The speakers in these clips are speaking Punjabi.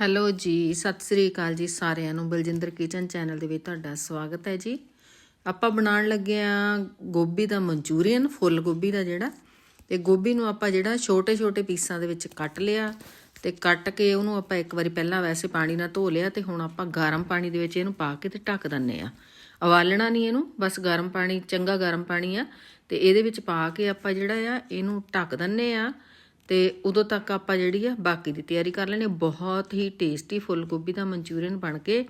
ਹੈਲੋ ਜੀ, ਸਤਿ ਸ੍ਰੀ ਅਕਾਲ ਜੀ ਸਾਰਿਆਂ ਨੂੰ। ਬਲਜਿੰਦਰ ਕਿਚਨ ਚੈਨਲ ਦੇ ਵਿੱਚ ਤੁਹਾਡਾ ਸਵਾਗਤ ਹੈ ਜੀ। ਆਪਾਂ ਬਣਾਉਣ ਲੱਗੇ ਆ ਗੋਭੀ ਦਾ ਮਨਚੂਰੀਅਨ, ਫੁੱਲ ਗੋਭੀ ਦਾ ਜਿਹੜਾ। ਤੇ ਗੋਭੀ ਨੂੰ ਆਪਾਂ ਜਿਹੜਾ ਛੋਟੇ-ਛੋਟੇ ਪੀਸਾਂ ਦੇ ਵਿੱਚ ਕੱਟ ਲਿਆ ਤੇ ਕੱਟ ਕੇ ਉਹਨੂੰ ਆਪਾਂ ਇੱਕ ਵਾਰੀ ਪਹਿਲਾਂ ਵੈਸੇ ਪਾਣੀ ਨਾਲ ਧੋ ਲਿਆ ਤੇ ਹੁਣ ਆਪਾਂ ਗਰਮ ਪਾਣੀ ਦੇ ਵਿੱਚ ਇਹਨੂੰ ਪਾ ਕੇ ਤੇ ਢੱਕ ਦਿੰਨੇ ਆ ਉਬਾਲਣਾ ਨਹੀਂ ਇਹਨੂੰ, ਬਸ ਗਰਮ ਪਾਣੀ, ਚੰਗਾ ਗਰਮ ਪਾਣੀ ਆ। ਤੇ ਇਹਦੇ ਵਿੱਚ ਪਾ ਕੇ ਆਪਾਂ ਜਿਹੜਾ ਆ, ਇਹਨੂੰ ਢੱਕ ਦਿੰਨੇ ਆ ਤੇ ਉਦੋਂ ਤੱਕ ਆਪਾਂ ਜਿਹੜੀ ਆ ਬਾਕੀ ਦੀ ਤਿਆਰੀ ਕਰ ਲੈਣੀ ਬਹੁਤ ਹੀ ਟੇਸਟੀ ਫੁੱਲ ਗੋਭੀ ਦਾ ਮਨਚੂਰੀਅਨ ਬਣ ਕੇ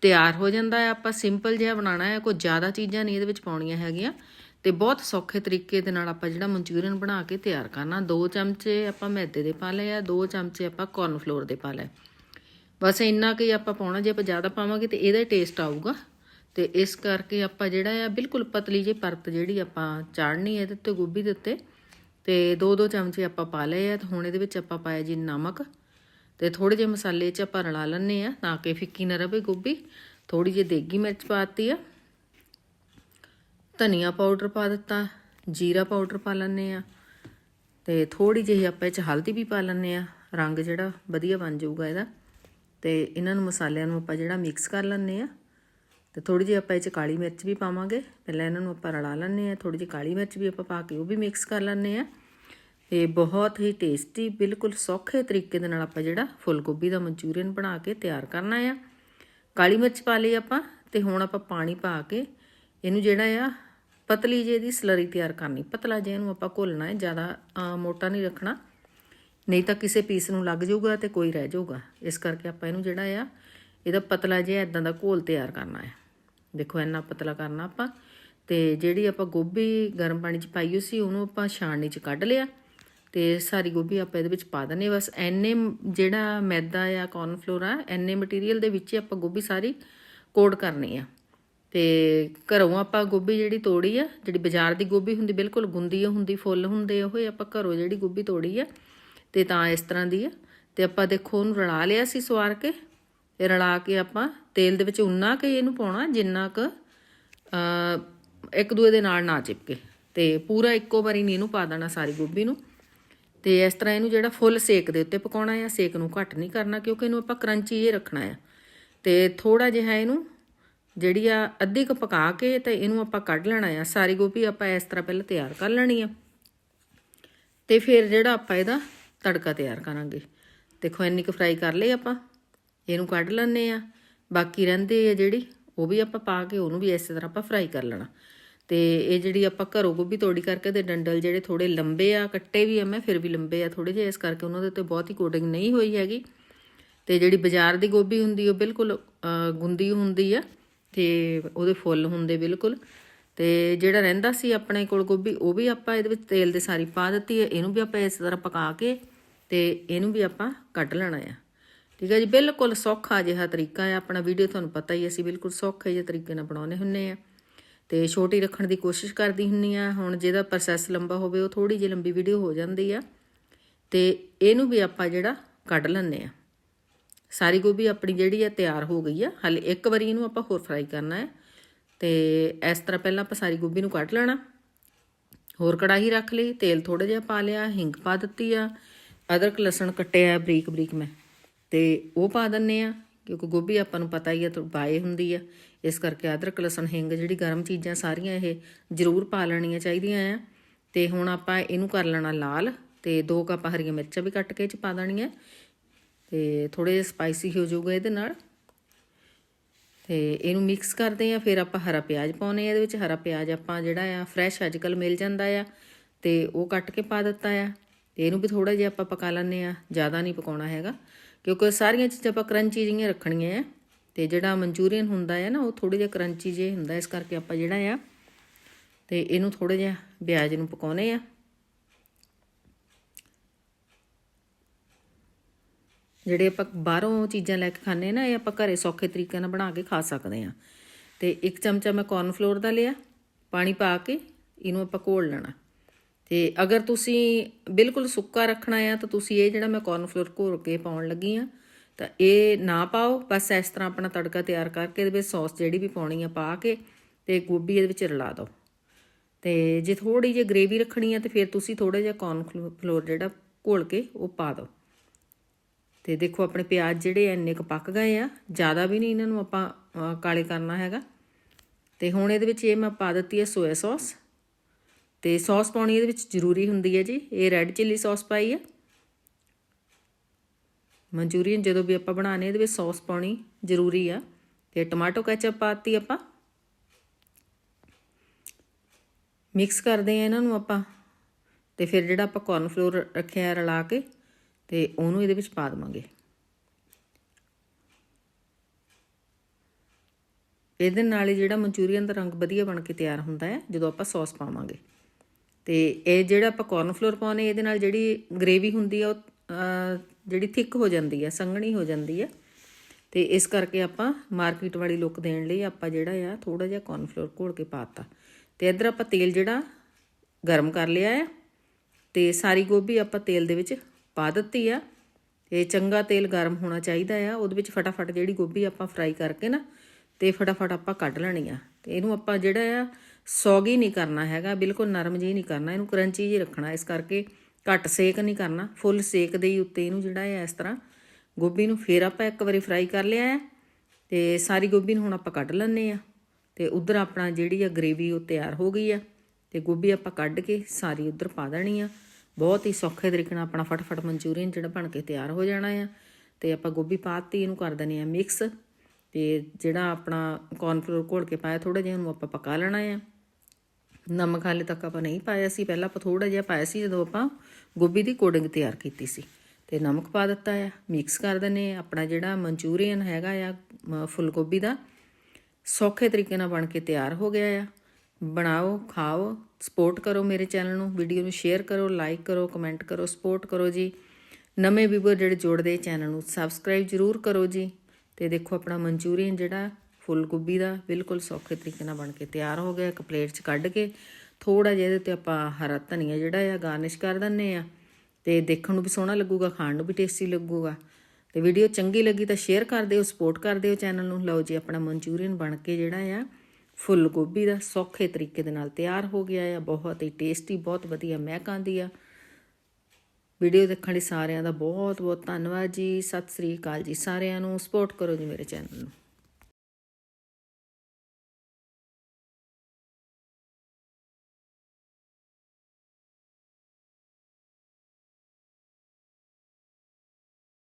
ਤਿਆਰ ਹੋ ਜਾਂਦਾ ਹੈ। ਆਪਾਂ ਸਿੰਪਲ ਜਿਹਾ ਬਣਾਉਣਾ ਹੈ। ਕੋਈ ਜ਼ਿਆਦਾ ਚੀਜ਼ਾਂ ਨਹੀਂ ਇਹਦੇ ਵਿੱਚ ਪਾਉਣੀਆਂ ਹੈਗੀਆਂ। ਤੇ ਬਹੁਤ ਸੌਖੇ ਤਰੀਕੇ ਦੇ ਨਾਲ ਆਪਾਂ ਜਿਹੜਾ ਮਨਚੂਰੀਅਨ ਬਣਾ ਕੇ ਤਿਆਰ ਕਰਨਾ। 2 ਚਮਚੇ ਆਪਾਂ ਮੈਦੇ ਦੇ ਪਾ ਲਏ ਆ। 2 ਚਮਚੇ ਆਪਾਂ ਕੌਰਨ ਫਲੋਰ ਦੇ ਪਾ ਲਏ। ਬਸ ਇੰਨਾ ਕਿ ਆਪਾਂ ਪਾਉਣਾ। ਜੇ ਆਪਾਂ ਜ਼ਿਆਦਾ ਪਾਵਾਂਗੇ ਤੇ ਇਹਦਾ ਟੇਸਟ ਆਊਗਾ। ਤੇ ਇਸ ਕਰਕੇ ਆਪਾਂ ਜਿਹੜਾ ਆ ਬਿਲਕੁਲ ਪਤਲੀ ਜਿਹੀ ਪਰਤ ਜਿਹੜੀ ਆਪਾਂ ਚਾੜਨੀ ਹੈ ਇਹਦੇ ਉੱਤੇ ਗੋਭੀ ਦੇ ਉੱਤੇ ਤੇ 2-2 ਚਮਚੇ ਆਪਾਂ ਪਾ ਲਏ ਆ ਤੇ ਹੁਣ ਇਹਦੇ ਵਿੱਚ ਆਪਾਂ ਪਾਇਆ ਜੀ ਨਮਕ ਤੇ ਥੋੜੇ ਜਿਹੇ ਮਸਾਲੇ ਚ ਆਪਾਂ ਰਲਾ ਲੈਣੇ ਆ ਤਾਂ ਕਿ ਫਿੱਕੀ ਨਾ ਰਵੇ ਗੋਭੀ। ਥੋੜੀ ਜਿਹੀ ਦੇਗੀ ਮਿਰਚ ਪਾਤੀ ਆ। ਧਨੀਆ ਪਾਊਡਰ ਪਾ ਦਿੱਤਾ, ਜੀਰਾ ਪਾਊਡਰ ਪਾ ਲੈਣੇ ਆ ਤੇ ਥੋੜੀ ਜਿਹੀ ਆਪਾਂ ਇਹ ਚ ਹਲਦੀ ਵੀ ਪਾ ਲੈਣੇ ਆ, ਰੰਗ ਜਿਹੜਾ ਵਧੀਆ ਬਣ ਜਾਊਗਾ ਇਹਦਾ ਤੇ ਇਹਨਾਂ ਨੂੰ ਮਸਾਲਿਆਂ ਨੂੰ ਆਪਾਂ ਜਿਹੜਾ ਮਿਕਸ ਕਰ ਲੈਣੇ ਆ। ਤੇ ਥੋੜੀ ਜਿਹੀ ਆਪਾਂ ਇਹ ਚ ਕਾਲੀ ਮਿਰਚ ਵੀ ਪਾਵਾਂਗੇ। ਪਹਿਲਾਂ ਇਹਨਾਂ ਨੂੰ ਆਪਾਂ ਰਲਾ ਲੈਣੇ ਆ ਥੋੜੀ ਜਿਹੀ ਕਾਲੀ ਮਿਰਚ ਵੀ ਆਪਾਂ ਪਾ ਕੇ ਉਹ ਵੀ ਮਿਕਸ ਕਰ ਲੈਣੇ ਆ ਤੇ ਬਹੁਤ ਹੀ ਟੇਸਟੀ ਬਿਲਕੁਲ ਸੌਖੇ ਤਰੀਕੇ ਦੇ ਨਾਲ ਆਪਾਂ ਜਿਹੜਾ ਫੁੱਲ ਗੋਭੀ ਦਾ ਮਨਚੂਰੀਅਨ ਬਣਾ ਕੇ ਤਿਆਰ ਕਰਨਾ ਆ। ਕਾਲੀ ਮਿਰਚ ਪਾ ਲਈ ਆਪਾਂ ਤੇ ਹੁਣ ਆਪਾਂ ਪਾਣੀ ਪਾ ਕੇ ਇਹਨੂੰ ਜਿਹੜਾ ਆ, ਪਤਲੀ ਜਿਹੀ ਦੀ ਸਲਰੀ ਤਿਆਰ ਕਰਨੀ। ਪਤਲਾ ਜਿਹਾ ਇਹਨੂੰ ਆਪਾਂ ਘੋਲਣਾ ਹੈ, ਜ਼ਿਆਦਾ ਮੋਟਾ ਨਹੀਂ ਰੱਖਣਾ। ਨਹੀਂ ਤਾਂ ਕਿਸੇ ਪੀਸ ਨੂੰ ਲੱਗ ਜਾਊਗਾ ਤੇ ਕੋਈ ਰਹਿ ਜਾਊਗਾ। ਇਸ ਕਰਕੇ ਆਪਾਂ ਇਹਨੂੰ ਜਿਹੜਾ ਆ, ਇਹਦਾ ਪਤਲਾ ਜਿਹਾ ਇਦਾਂ ਦਾ ਘੋਲ ਤਿਆਰ ਕਰਨਾ ਹੈ। ਦੇਖੋ ਇੰਨਾ ਪਤਲਾ ਕਰਨਾ ਆਪਾਂ। ਤੇ ਜਿਹੜੀ ਆਪਾਂ ਗੋਭੀ ਗਰਮ ਪਾਣੀ 'ਚ ਪਾਈ ਹੋਈ ਸੀ, ਉਹਨੂੰ ਆਪਾਂ ਛਾਣਨੀ 'ਚ ਕੱਢ ਲਿਆ। ਤੇ ਸਾਰੀ ਗੋਭੀ ਆਪਾਂ ਇਹਦੇ ਵਿੱਚ ਪਾ ਦਨੇ ਬਸ ਐਨੇ ਜਿਹੜਾ ਮੈਦਾ ਆ ਕੌਰਨ ਫਲੋਰ ਆ ਐਨੇ ਮਟੀਰੀਅਲ ਦੇ ਵਿੱਚ ਆਪਾਂ ਗੋਭੀ ਸਾਰੀ ਕੋਡ ਕਰਨੀ ਆ। ਤੇ ਘਰੋਂ ਆਪਾਂ ਗੋਭੀ ਜਿਹੜੀ ਤੋੜੀ ਆ, ਜਿਹੜੀ ਬਾਜ਼ਾਰ ਦੀ ਗੋਭੀ ਹੁੰਦੀ, ਬਿਲਕੁਲ ਗੁੰਦੀ ਹੁੰਦੀ, ਫੁੱਲ ਹੁੰਦੇ ਉਹ ਆਪਾਂ ਘਰੋਂ ਜਿਹੜੀ ਗੋਭੀ ਤੋੜੀ ਆ। ਤੇ ਤਾਂ ਇਸ ਤਰ੍ਹਾਂ ਦੀ ਆ। ਤੇ ਆਪਾਂ ਦੇਖੋ, ਉਹਨੂੰ ਰਲਾ ਲਿਆ ਸੀ ਸਵਾਰ ਕੇ। ਤੇ ਰਲਾ ਕੇ ਆਪਾਂ ਤੇਲ ਦੇ ਵਿੱਚ ਉਨਾ ਕਿ ਇਹਨੂੰ ਪਾਉਣਾ ਜਿੰਨਾ ਕ ਇੱਕ ਦੂਏ ਦੇ ਨਾਲ ਨਾ ਚਿਪਕੇ। ਤੇ ਪੂਰਾ ਇੱਕੋ ਵਾਰੀ ਨਹੀਂ ਇਹਨੂੰ ਪਾ ਦੇਣਾ ਸਾਰੀ ਗੋਭੀ ਨੂੰ। ਤੇ ਇਸ ਤਰ੍ਹਾਂ ਇਹਨੂੰ ਜਿਹੜਾ ਫੁੱਲ ਸੇਕ ਦੇ ਉੱਤੇ ਪਕਾਉਣਾ ਆ, ਸੇਕ ਨੂੰ ਘੱਟ ਨਹੀਂ ਕਰਨਾ ਕਿਉਂਕਿ ਇਹਨੂੰ ਆਪਾਂ ਕਰੰਚੀ ਇਹ ਰੱਖਣਾ ਆ। ਤੇ ਥੋੜਾ ਜਿਹਾ ਇਹਨੂੰ ਜਿਹੜੀ ਆ ਅੱਧੀ ਕ ਪਕਾ ਕੇ ਤੇ ਇਹਨੂੰ ਆਪਾਂ ਕੱਢ ਲੈਣਾ ਆ। ਸਾਰੀ ਗੋਭੀ ਆਪਾਂ ਇਸ ਤਰ੍ਹਾਂ ਪਹਿਲਾਂ ਤਿਆਰ ਕਰ ਲੈਣੀ ਆ। ਤੇ ਫਿਰ ਜਿਹੜਾ ਆਪਾਂ ਇਹਦਾ ਤੜਕਾ ਤਿਆਰ ਕਰਾਂਗੇ। ਦੇਖੋ ਇੰਨੀ ਕੁ ਫਰਾਈ ਕਰ ਲਈ ਆਪਾਂ। ਇਹਨੂੰ ਕੱਢ ਲੈਣੇ ਆ। ਬਾਕੀ ਰਹਿੰਦੇ ਆ ਜਿਹੜੀ, ਉਹ ਵੀ ਆਪਾਂ ਪਾ ਕੇ ਉਹਨੂੰ ਵੀ ਇਸੇ ਤਰ੍ਹਾਂ ਆਪਾਂ ਫਰਾਈ ਕਰ ਲੈਣਾ। ਤੇ ਇਹ ਜਿਹੜੀ ਆਪਾਂ ਘਰੋਂ ਗੋਭੀ ਤੋੜੀ ਕਰਕੇ ਤੇ ਡੰਡਲ ਜਿਹੜੇ ਥੋੜੇ ਲੰਬੇ ਆ, ਕੱਟੇ ਵੀ ਆ ਮੈਂ, ਫਿਰ ਵੀ ਲੰਬੇ ਆ ਥੋੜੇ ਜਿਹੇ, ਇਸ ਕਰਕੇ ਉਹਨਾਂ ਦੇ ਉੱਤੇ ਬਹੁਤੀ ਕੋਟਿੰਗ ਨਹੀਂ ਹੋਈ ਹੈਗੀ। ਤੇ ਜਿਹੜੀ ਬਾਜ਼ਾਰ ਦੀ ਗੋਭੀ ਹੁੰਦੀ, ਉਹ ਬਿਲਕੁਲ ਗੁੰਦੀ ਹੁੰਦੀ ਆ ਤੇ ਉਹਦੇ ਫੁੱਲ ਹੁੰਦੇ ਬਿਲਕੁਲ। ਤੇ ਜਿਹੜਾ ਰਹਿੰਦਾ ਸੀ ਆਪਣੇ ਕੋਲ ਗੋਭੀ, ਉਹ ਵੀ ਆਪਾਂ ਇਹਦੇ ਵਿੱਚ ਤੇਲ ਦੇ ਸਾਰੀ ਪਾ ਦਿੱਤੀ ਹੈ ਇਹਨੂੰ ਵੀ ਆਪਾਂ ਇਸ ਤਰ੍ਹਾਂ ਪਕਾ ਕੇ ਤੇ ਇਹਨੂੰ ਵੀ ਆਪਾਂ ਕੱਢ ਲੈਣਾ ਆ। ਠੀਕ ਹੈ ਜੀ, ਬਿਲਕੁਲ ਸੌਖਾ ਜਿਹਾ ਤਰੀਕਾ ਹੈ, ਆਪਣਾ ਵੀਡੀਓ ਤੁਹਾਨੂੰ ਪਤਾ ਹੀ ਅਸੀਂ ਬਿਲਕੁਲ ਸੌਖੇ ਜਿਹੇ ਤਰੀਕੇ ਨਾਲ ਬਣਾਉਨੇ ਹੁੰਨੇ ਆ ਤੇ ਛੋਟੀ ਰੱਖਣ ਦੀ ਕੋਸ਼ਿਸ਼ ਕਰਦੀ ਹੁੰਨੀ ਆ ਹੁਣ ਜਿਹਦਾ ਪ੍ਰੋਸੈਸ ਲੰਬਾ ਹੋਵੇ, ਉਹ ਥੋੜੀ ਜਿਹੀ ਲੰਬੀ ਵੀਡੀਓ ਹੋ ਜਾਂਦੀ ਆ। ਤੇ ਇਹਨੂੰ ਵੀ ਆਪਾਂ ਜਿਹੜਾ ਕੱਢ ਲੈਂਦੇ ਆ ਸਾਰੀ ਗੋਭੀ ਆਪਣੀ ਜਿਹੜੀ ਆ, ਤਿਆਰ ਹੋ ਗਈ ਆ। ਹਲੇ ਇੱਕ ਵਾਰੀ ਇਹਨੂੰ ਆਪਾਂ ਹੋਰ ਫਰਾਈ ਕਰਨਾ ਹੈ। ਤੇ ਇਸ ਤਰ੍ਹਾਂ ਪਹਿਲਾਂ ਆਪਾਂ ਸਾਰੀ ਗੋਭੀ ਨੂੰ ਕੱਢ ਲੈਣਾ। ਹੋਰ ਕੜਾਹੀ ਰੱਖ ਲਈ, ਤੇਲ ਥੋੜਾ ਜਿਹਾ ਪਾ ਲਿਆ, ਹਿੰਗ ਪਾ ਦਿੱਤੀ ਆ। ਅਦਰਕ, ਲਸਣ ਕੱਟਿਆ ਬਰੀਕ ਬਰੀਕ ਮੈਂ। ਤੇ ਉਹ ਪਾ ਦਿੰਨੇ ਆ, ਕਿਉਂਕਿ ਗੋਭੀ ਆਪਾਂ ਨੂੰ ਪਤਾ ਹੀ ਆ ਬਾਏ ਹੁੰਦੀ ਆ। ਇਸ ਕਰਕੇ ਅਦਰਕ, ਲਸਣ, ਹਿੰਗ ਜਿਹੜੀ ਗਰਮ ਚੀਜ਼ਾਂ ਸਾਰੀਆਂ ਇਹ ਜ਼ਰੂਰ ਪਾ ਲੈਣੀਆਂ ਚਾਹੀਦੀਆਂ ਆ। ਤੇ ਹੁਣ ਆਪਾਂ ਇਹਨੂੰ ਕਰ ਲੈਣਾ ਲਾਲ, ਤੇ ਦੋ ਕੱਪ ਹਰੀਆਂ ਮਿਰਚਾਂ ਵੀ ਕੱਟ ਕੇ ਚ ਪਾ ਦੇਣੀਆਂ। ਤੇ ਥੋੜੇ ਜਿਹਾ ਸਪਾਈਸੀ ਹੋ ਜਾਊਗਾ ਇਹਦੇ ਨਾਲ। ਤੇ ਇਹਨੂੰ ਮਿਕਸ ਕਰਦੇ ਆ, ਫਿਰ ਆਪਾਂ ਹਰਾ ਪਿਆਜ਼ ਪਾਉਨੇ ਆ, ਇਹਦੇ ਵਿੱਚ ਹਰਾ ਪਿਆਜ਼ ਆਪਾਂ ਜਿਹੜਾ ਆ, ਫਰੈਸ਼ ਅੱਜਕੱਲ ਮਿਲ ਜਾਂਦਾ ਆ। ਤੇ ਉਹ ਕੱਟ ਕੇ ਪਾ ਦਿੱਤਾ ਆ। ਤੇ ਇਹਨੂੰ ਵੀ ਥੋੜਾ ਜਿਹਾ ਆਪਾਂ ਪਕਾ ਲੈਣੇ ਆ, ਜ਼ਿਆਦਾ ਨਹੀਂ ਪਕਾਉਣਾ ਹੈਗਾ। ਕਿਉਂਕਿ ਸਾਰੀਆਂ ਚੀਜ਼ਾਂ ਆਪਾਂ ਕਰੰਚੀ ਜਿਹੀਆਂ ਰੱਖਣੀਆਂ ਆ ਤੇ ਜਿਹੜਾ ਮਨਚੂਰੀਅਨ ਹੁੰਦਾ ਹੈ ਨਾ, ਉਹ ਥੋੜਾ ਜਿਹਾ ਕਰੰਚੀ ਜੇ ਹੁੰਦਾ, ਇਸ ਕਰਕੇ ਆਪਾਂ ਜਿਹੜਾ ਆ, ਤੇ ਇਹਨੂੰ ਥੋੜਾ ਜਿਹਾ ਪਿਆਜ਼ ਨੂੰ ਪਕਾਉਨੇ ਆ। ਜਿਹੜੇ ਆਪਾਂ ਬਾਹਰੋਂ ਚੀਜ਼ਾਂ ਲੈ ਕੇ ਖਾਂਦੇ ਨਾ, ਇਹ ਆਪਾਂ ਘਰੇ ਸੌਖੇ ਤਰੀਕੇ ਨਾਲ ਬਣਾ ਕੇ ਖਾ ਸਕਦੇ ਆ। ਤੇ ਇੱਕ ਚਮਚਾ ਮੈਂ ਕੌਰਨ ਫਲੋਰ ਦਾ ਲਿਆ, ਪਾਣੀ ਪਾ ਕੇ, ਇਹਨੂੰ ਆਪਾਂ ਘੋਲ ਲੈਣਾ। ਤੇ ਅਗਰ ਤੁਸੀਂ ਬਿਲਕੁਲ ਸੁੱਕਾ ਰੱਖਣਾ ਆ, ਤਾਂ ਤੁਸੀਂ ਇਹ ਜਿਹੜਾ ਮੈਂ ਕੌਰਨ ਫਲੋਰ ਘੋਲ ਕੇ ਪਾਉਣ ਲੱਗੀ ਆ, ਤਾਂ ਇਹ ਨਾ ਪਾਓ। ਬਸ ਇਸ ਤਰ੍ਹਾਂ ਆਪਣਾ ਤੜਕਾ ਤਿਆਰ ਕਰਕੇ ਇਹਦੇ ਵਿੱਚ ਸੌਸ ਜਿਹੜੀ ਵੀ ਪਾਉਣੀ ਆ ਪਾ ਕੇ ਤੇ ਗੋਭੀ ਇਹਦੇ ਵਿੱਚ ਰਲਾ ਦਿਓ। ਤੇ ਜੇ ਥੋੜੀ ਜਿਹੀ ਗ੍ਰੇਵੀ ਰੱਖਣੀ ਆ, ਤੇ ਫਿਰ ਤੁਸੀਂ ਥੋੜਾ ਜਿਹਾ ਕੌਰਨ ਫਲੋਰ ਜਿਹੜਾ ਘੋਲ ਕੇ ਉਹ ਪਾ ਦਿਓ। ਤੇ ਦੇਖੋ ਆਪਣੇ ਪਿਆਜ਼ ਜਿਹੜੇ ਆ ਇੰਨੇ ਕੁ ਪੱਕ ਗਏ ਆ, ਜ਼ਿਆਦਾ ਵੀ ਨਹੀਂ ਇਹਨਾਂ ਨੂੰ ਆਪਾਂ ਕਾਲੇ ਕਰਨਾ ਹੈਗਾ। ਤੇ ਹੁਣ ਇਹਦੇ ਵਿੱਚ ਇਹ ਮੈਂ ਪਾ ਦਿੱਤੀ ਹੈ ਸੋਇਆ ਸੌਸ ਤੇ ਸੌਸ ਪਾਉਣੀ ਇਹਦੇ ਵਿੱਚ ਜ਼ਰੂਰੀ ਹੁੰਦੀ ਹੈ ਜੀ। ਇਹ ਰੈੱਡ ਚਿੱਲੀ ਸੌਸ ਪਾਈ ਹੈ ਮਨਚੂਰੀਅਨ ਜਦੋਂ ਵੀ ਆਪਾਂ ਬਣਾਣੇ ਇਹਦੇ ਵਿੱਚ ਸੌਸ ਪਾਉਣੀ ਜ਼ਰੂਰੀ ਆ। ਤੇ ਟਮਾਟੋ ਕੈਚਅਪ ਪਾਤੀ ਆਪਾਂ। ਮਿਕਸ ਕਰਦੇ ਆ ਇਹਨਾਂ ਨੂੰ ਆਪਾਂ। ਤੇ ਫਿਰ ਜਿਹੜਾ ਆਪਾਂ ਕੌਰਨ ਫਲੋਰ ਰੱਖਿਆ ਰਲਾ ਕੇ, ਤੇ ਉਹਨੂੰ ਇਹਦੇ ਵਿੱਚ ਪਾ ਦਵਾਂਗੇ। ਇਹਦੇ ਨਾਲ ਹੀ ਜਿਹੜਾ ਮਨਚੂਰੀਅਨ ਦਾ ਰੰਗ ਵਧੀਆ ਬਣ ਕੇ ਤਿਆਰ ਹੁੰਦਾ ਹੈ, ਜਦੋਂ ਆਪਾਂ ਸੌਸ ਪਾਵਾਂਗੇ। ਤੇ ਇਹ ਜਿਹੜਾ ਆਪਾਂ ਕੋਰਨਫਲੋਰ ਪਾਉਨੇ ਇਹਦੇ ਨਾਲ ਜਿਹੜੀ ਗ੍ਰੇਵੀ ਹੁੰਦੀ ਆ, ਉਹ ਜਿਹੜੀ ਥਿਕ ਹੋ ਜਾਂਦੀ ਆ, ਸੰਘਣੀ ਹੋ ਜਾਂਦੀ ਹੈ ਤੇ ਇਸ ਕਰਕੇ ਆਪਾਂ ਮਾਰਕੀਟ ਵਾਲੀ ਲੁੱਕ ਦੇਣ ਲਈ ਆਪਾਂ ਜਿਹੜਾ ਆ ਥੋੜਾ ਜਿਹਾ ਕੋਰਨਫਲੋਰ ਘੋਲ ਕੇ ਪਾਤਾ। ਤੇ ਇਧਰ ਆਪਾਂ ਤੇਲ ਜਿਹੜਾ ਗਰਮ ਕਰ ਲਿਆ ਆ, ਤੇ ਸਾਰੀ ਗੋਭੀ ਆਪਾਂ ਤੇਲ ਦੇ ਵਿੱਚ ਪਾ ਦਿੱਤੀ ਆ। ਤੇ ਚੰਗਾ ਤੇਲ ਗਰਮ ਹੋਣਾ ਚਾਹੀਦਾ ਆ, ਉਹਦੇ ਵਿੱਚ ਫਟਾਫਟ ਜਿਹੜੀ ਗੋਭੀ ਆਪਾਂ ਫਰਾਈ ਕਰਕੇ ਨਾ, ਤੇ ਫਟਾਫਟ ਆਪਾਂ ਕੱਢ ਲੈਣੀ ਆ। ਤੇ ਇਹਨੂੰ ਆਪਾਂ ਜਿਹੜਾ ਆ ਸੌਗੀ ਨਹੀਂ ਕਰਨਾ ਹੈਗਾ, ਬਿਲਕੁਲ ਨਰਮ ਜਿਹੀ ਨਹੀਂ ਕਰਨਾ, ਇਹਨੂੰ ਕਰੰਚੀ ਜਿਹੀ ਰੱਖਣਾ, ਇਸ ਕਰਕੇ ਘੱਟ ਸੇਕ ਨਹੀਂ ਕਰਨਾ, ਫੁੱਲ ਸੇਕ ਦੇ ਹੀ ਉੱਤੇ ਇਹਨੂੰ ਜਿਹੜਾ ਹੈ ਇਸ ਤਰ੍ਹਾਂ ਗੋਭੀ ਨੂੰ ਫੇਰ ਆਪਾਂ ਇੱਕ ਵਾਰੀ ਫਰਾਈ ਕਰ ਲਿਆ ਹੈ ਤੇ ਸਾਰੀ ਗੋਭੀ ਨੂੰ ਹੁਣ ਆਪਾਂ ਕੱਢ ਲੈਣੇ ਆ, ਤੇ ਉਧਰ ਆਪਣਾ ਜਿਹੜੀ ਆ ਗ੍ਰੇਵੀ ਉਹ ਤਿਆਰ ਹੋ ਗਈ ਆ, ਤੇ ਗੋਭੀ ਆਪਾਂ ਕੱਢ ਕੇ ਸਾਰੀ ਉਧਰ ਪਾ ਦੇਣੀ ਆ। ਬਹੁਤ ਹੀ ਸੌਖੇ ਤਰੀਕੇ ਨਾਲ ਆਪਣਾ ਫਟਾਫਟ ਮਨਚੂਰੀਅਨ ਜਿਹੜਾ ਬਣ ਕੇ ਤਿਆਰ ਹੋ ਜਾਣਾ ਆ, ਤੇ ਆਪਾਂ ਗੋਭੀ ਪਾਤੀ ਇਹਨੂੰ ਕਰ ਦਨੇ ਆ ਮਿਕਸ ਤੇ ਜਿਹੜਾ ਆਪਣਾ ਕੌਰਨਫਲੋਰ ਘੋਲ ਕੇ ਪਾਇਆ ਥੋੜਾ ਜਿਹਾ ਉਹਨੂੰ ਆਪਾਂ ਪਕਾ ਲੈਣਾ ਆ। ਨਮਕ ਹਾਲੇ ਤੱਕ ਆਪਾਂ ਨਹੀਂ ਪਾਇਆ ਸੀ, ਪਹਿਲਾਂ ਆਪਾਂ ਥੋੜਾ ਜਿਹਾ ਪਾਇਆ ਸੀ ਜਦੋਂ ਆਪਾਂ ਗੋਭੀ ਦੀ ਕੋਡਿੰਗ ਤਿਆਰ ਕੀਤੀ ਸੀ। ਤੇ ਨਮਕ ਪਾ ਦਿੱਤਾ ਆ ਮਿਕਸ ਕਰ ਦਨੇ ਆਪਣਾ ਜਿਹੜਾ ਮਨਚੂਰੀਅਨ ਹੈਗਾ ਆ ਮ- ਫੁੱਲ ਗੋਭੀ ਦਾ, ਸੌਖੇ ਤਰੀਕੇ ਨਾਲ ਬਣ ਕੇ ਤਿਆਰ ਹੋ ਗਿਆ ਆ। ਬਣਾਓ, ਖਾਓ ਸਪੋਰਟ ਕਰੋ ਮੇਰੇ ਚੈਨਲ ਨੂੰ। ਵੀਡੀਓ ਨੂੰ ਸ਼ੇਅਰ ਕਰੋ ਲਾਈਕ ਕਰੋ ਕਮੈਂਟ ਕਰੋ ਸਪੋਰਟ ਕਰੋ ਜੀ। ਨਵੇਂ ਵੀਵਰ ਜਿਹੜੇ ਜੁੜਦੇ ਚੈਨਲ ਨੂੰ ਸਬਸਕ੍ਰਾਈਬ ਜਰੂਰ ਕਰੋ ਜੀ। ਤੇ ਦੇਖੋ ਆਪਣਾ ਮਨਚੂਰੀਅਨ ਜਿਹੜਾ ਫੁੱਲ ਗੋਭੀ ਦਾ ਬਿਲਕੁਲ ਸੌਖੇ ਤਰੀਕੇ ਨਾਲ ਬਣ ਕੇ ਤਿਆਰ ਹੋ ਗਿਆ, ਇੱਕ ਪਲੇਟ 'ਚ ਕੱਢ ਕੇ ਥੋੜਾ ਜਿਹਾ ਇਹਦੇ ਤੇ ਆਪਾਂ ਹਰਾ ਧਨੀਆ ਜਿਹੜਾ ਆ ਗਾਰਨਿਸ਼ ਕਰ ਦਿੰਨੇ ਆ ਤੇ ਦੇਖਣ ਨੂੰ ਵੀ ਸੋਹਣਾ ਲੱਗੂਗਾ, ਖਾਣ ਨੂੰ ਵੀ ਟੇਸਟੀ ਲੱਗੂਗਾ। ਤੇ ਵੀਡੀਓ ਚੰਗੀ ਲੱਗੀ ਤਾਂ ਸ਼ੇਅਰ ਕਰ ਦਿਓ, ਸਪੋਰਟ ਕਰ ਦਿਓ ਚੈਨਲ ਨੂੰ। ਲਓ ਜੀ ਆਪਣਾ ਮਨਚੂਰੀਅਨ ਬਣ ਕੇ ਜਿਹੜਾ ਆ ਫੁੱਲ ਗੋਭੀ ਦਾ ਸੌਖੇ ਤਰੀਕੇ ਦੇ ਨਾਲ ਤਿਆਰ ਹੋ ਗਿਆ ਆ, ਬਹੁਤ ਹੀ ਟੇਸਟੀ, ਬਹੁਤ ਵਧੀਆ, ਮਹਿਕ ਆਉਂਦੀ ਆ। ਵੀਡੀਓ ਦੇਖਣ ਲਈ ਸਾਰਿਆਂ ਦਾ ਬਹੁਤ ਬਹੁਤ ਧੰਨਵਾਦ ਜੀ। ਸਤਿ ਸ੍ਰੀ ਅਕਾਲ ਜੀ ਸਾਰਿਆਂ ਨੂੰ। ਸਪੋਰਟ ਕਰੋ ਜੀ ਮੇਰੇ ਚੈਨਲ ਨੂੰ।